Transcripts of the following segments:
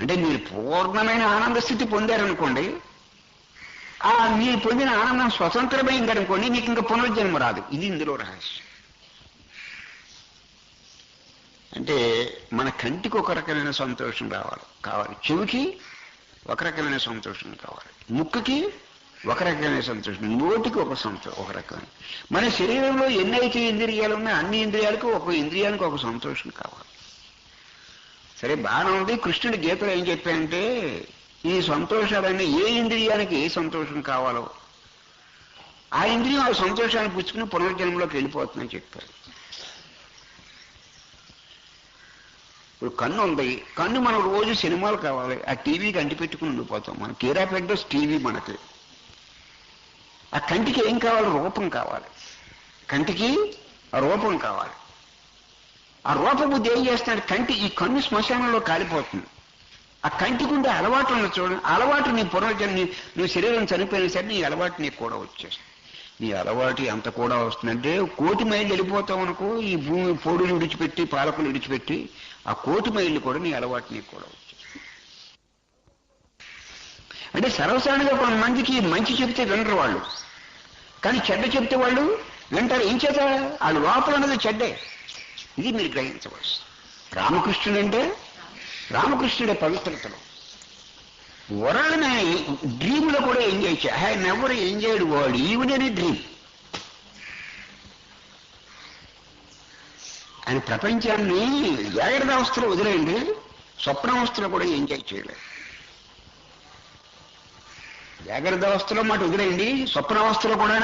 అంటే మీరు పూర్ణమైన ఆనంద స్థితి పొందారనుకోండి ఆ మీరు పొందిన ఆనందం స్వతంత్రమైందనుకోండి మీకు ఇంకా పునర్జన్మ రాదు. ఇది ఇందులో రహస్యం. అంటే మన కంటికి ఒక రకమైన సంతోషం రావాలి. కావాలి. చెవికి ఒక రకమైన సంతోషం కావాలి. ముక్కుకి ఒక రకమైన సంతోషం. నోటికి ఒక సంతోషం ఒక రకమైన. మన శరీరంలో ఎన్నైతే ఇంద్రియాలు ఉన్నాయో అన్ని ఇంద్రియాలకు ఒక ఇంద్రియానికి ఒక సంతోషం కావాలి. సరే బాగానే ఉంది. కృష్ణుడి గీతలో ఏం చెప్పాయంటే ఈ సంతోషాలన్నీ ఏ ఇంద్రియానికి ఏ సంతోషం కావాలో. ఆ ఇంద్రియం ఆ సంతోషాన్ని పుచ్చుకుని పునర్జన్మలోకి వెళ్ళిపోతుందని చెప్పారు. ఇప్పుడు కన్ను ఉంది. కన్ను మనం రోజు సినిమాలు కావాలి. ఆ టీవీకి అంటిపెట్టుకుని ఉండిపోతాం. మన కీరా పెద్ద టీవీ మనకి. ఆ కంటికి ఏం కావాలి? రూపం కావాలి. కంటికి ఆ రూపం కావాలి. ఆ రూపబుద్ధి ఏం చేస్తున్నాడు కంటి ఈ కన్ను శ్మశానంలో కాలిపోతుంది. ఆ కంటికి ఉండే అలవాటు ఉన్న చూడండి అలవాటు నీ పునర్జన్మ నువ్వు శరీరం చనిపోయిన సరే నీ అలవాటు నీకు కూడా వచ్చేస్తుంది. నీ అలవాటు ఎంత కూడా వస్తుందంటే కోటి మైళ్ళు వెళ్ళిపోతావు అనుకో ఈ భూమి పోడులు విడిచిపెట్టి పాలకులు విడిచిపెట్టి ఆ కోటి మైళ్ళు కూడా నీ అలవాటు నీకు కూడా వచ్చేస్తుంది. అంటే సర్వసాధారణంగా కొంతమందికి మంచి చెప్తే వినరు వాళ్ళు. కానీ చెడ్డ చెప్తే వాళ్ళు వింటారు. ఏం చేత ఆ లోపల ఉన్నది చెడ్డే. ఇది మీరు గ్రహించవచ్చు. రామకృష్ణుడు అంటే రామకృష్ణుడే పవిత్రతలో వరల్డ్ని డ్రీమ్లో కూడా ఎంజాయ్ చేయ హ్యాన్ never enjoyed world even dream ఆయన ప్రపంచాన్ని జాగ్రత్త అవస్థలో వదిలేయండి స్వప్నావస్థలో కూడా ఎంజాయ్ చేయలేదు. జాగ్రత్త అవస్థలో మాట వదిలేయండి స్వప్నావస్థలో కూడా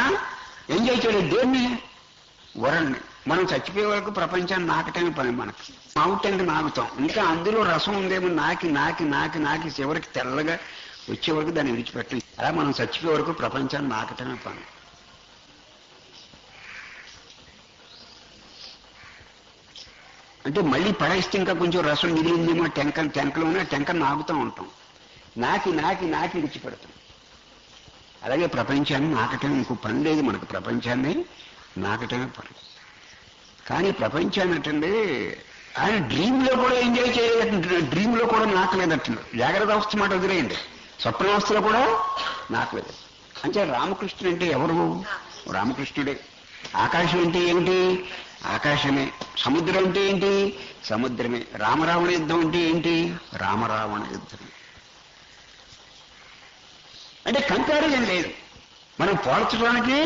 ఎంజాయ్ చేయలేదు దేన్ని? వరల్డ్ని. మనం చచ్చిపోయే వరకు ప్రపంచాన్ని నాకటమే పని మనకి. మావుటంటే నాకుతాం ఇంకా అందులో రసం ఉందేమో నాకి నాకి నాకి నాకి చివరికి తెల్లగా వచ్చే వరకు దాన్ని విడిచిపెట్టి. అలా మనం చచ్చిపోయే వరకు ప్రపంచాన్ని నాకటమే పని. అంటే మళ్ళీ పడేస్తే ఇంకా కొంచెం రసం మిగిలిందేమో టెంక టెంకలోనే టెంక నాకుతూ ఉంటాం. నాకి నాకి నాకి విడిచిపెడతాం. అలాగే ప్రపంచాన్ని నాకటమే ఇంకో పని లేదు మనకు. ప్రపంచాన్ని నాకటమే పని. కానీ ప్రపంచాన్ని అంటే ఆయన డ్రీమ్లో కూడా ఎంజాయ్ చేయలేదంటున్నాడు డ్రీమ్లో కూడా నాకలేదంటున్నాడు జాగ్రత్త అవస్థ మాట వదిలేయండి. స్వప్నావస్థలో కూడా నాకలేదు అంటే రామకృష్ణుడు అంటే ఎవరు? రామకృష్ణుడే. ఆకాశం అంటే ఏమిటి ఆకాశమే. సముద్రం అంటే ఏంటి? సముద్రమే. రామరావణ యుద్ధం అంటే ఏంటి? రామరావణ యుద్ధమే అంటే కంపారిజన్ లేదు. మనం పోల్చడానికి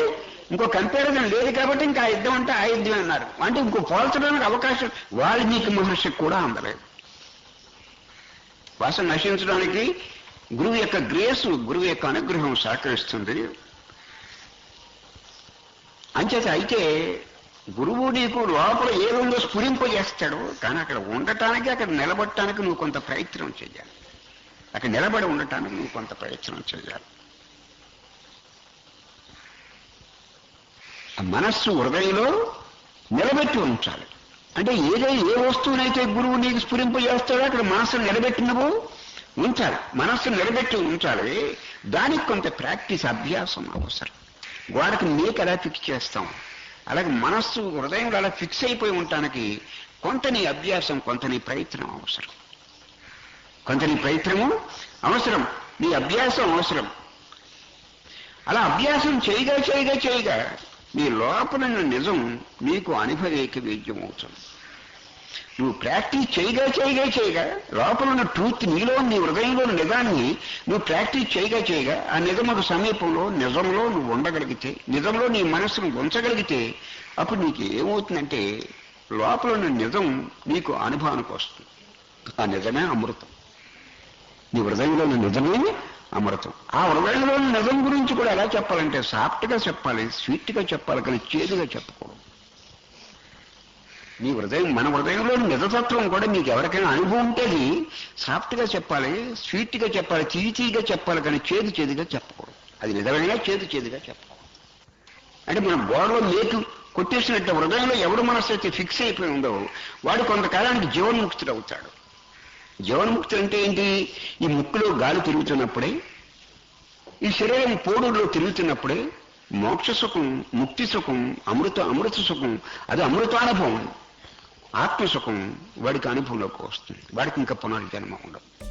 ఇంకో కంపారిజన్ లేదు కాబట్టి ఇంకా యుద్ధం అంటే ఆ యుద్ధమే అన్నారు. అంటే ఇంకో పోల్చడానికి అవకాశం వాల్మీకి మహర్షికి కూడా అందలేదు. వాసన నశించడానికి గురువు యొక్క గ్రేసు గురువు యొక్క అనుగ్రహం సహకరిస్తుంది. అంచేత అయితే గురువు నీకు లోపల ఏదుందో స్ఫురింపజేస్తాడు కానీ అక్కడ ఉండటానికి అక్కడ నిలబడటానికి నువ్వు కొంత ప్రయత్నం చేయాలి. అక్కడ నిలబడి ఉండటానికి నువ్వు కొంత ప్రయత్నం చేయాలి. మనస్సు హృదయంలో నిలబెట్టి ఉంచాలి. అంటే ఏదైనా ఏ వస్తువునైతే గురువు నీకు స్ఫురింపజేస్తాడో అక్కడ మనస్సును నిలబెట్టి నువ్వు ఉంచాలి. మనస్సును నిలబెట్టి ఉంచాలి. దానికి కొంత ప్రాక్టీస్ అభ్యాసం అవసరం. గోడకి నీకు ఎలా ఫిక్స్ చేస్తాం? అలాగే మనస్సు హృదయంలో అలా ఫిక్స్ అయిపోయి ఉండటానికి కొంత నీ అభ్యాసం కొంత నీ ప్రయత్నం అవసరం. కొంత నీ ప్రయత్నము అవసరం. నీ అభ్యాసం అవసరం. అలా అభ్యాసం చేయగా చేయగా చేయగా నీ లోపల నిజం నీకు అనుభవేక వేద్యం అవుతుంది నువ్వు ప్రాక్టీస్ చేయగా చేయగా చేయగా లోపల ఉన్న ట్రూత్ నీలో నీ హృదయంలో ఉన్న నిజాన్ని నువ్వు ప్రాక్టీస్ చేయగా చేయగా ఆ నిజముకు సమీపంలో నిజంలో నువ్వు ఉండగలిగితే నిజంలో నీ మనస్సును ఉంచగలిగితే అప్పుడు నీకు ఏమవుతుందంటే లోపల ఉన్న నిజం నీకు అనుభవానికి వస్తుంది. ఆ నిజమే అమృతం. నీ హృదయంలో నిజమే అమృతం. ఆ హృదయంలో నిజం గురించి కూడా ఎలా చెప్పాలంటే సాఫ్ట్గా చెప్పాలి స్వీట్గా చెప్పాలి కానీ చేదుగా చెప్పకూడదు. నీ హృదయం మన హృదయంలోని నిజతత్వం కూడా మీకు ఎవరికైనా అనుభవం ఉంటేది సాఫ్ట్గా చెప్పాలి స్వీట్గా చెప్పాలి తీతీగా చెప్పాలి కానీ చేదు చేదుగా చెప్పకూడదు. అది నిజమైనా చేదు చేదుగా చెప్పకూడదు. అంటే మన బోర్డులో లేకు కొట్టేసినట్టు హృదయంలో ఎవడు మనసు అయితే ఫిక్స్ అయిపోయి ఉందో వాడు కొంతకాలానికి జీవన్ముక్తుడు అవుతాడు. జీవన్ముక్తుడు అంటే ఏంటి? ఈ ముక్కులో గాలి తిరుగుతున్నప్పుడే ఈ శరీరం పోడులో తిరుగుతున్నప్పుడే మోక్ష సుఖం ముక్తి సుఖం అమృత అమృత సుఖం అది అమృతానుభవం. ఆత్మసుఖం వాడికి అనుభవంలోకి వస్తుంది. వాడికి ఇంకా పునర్జన్మ ఉండదు.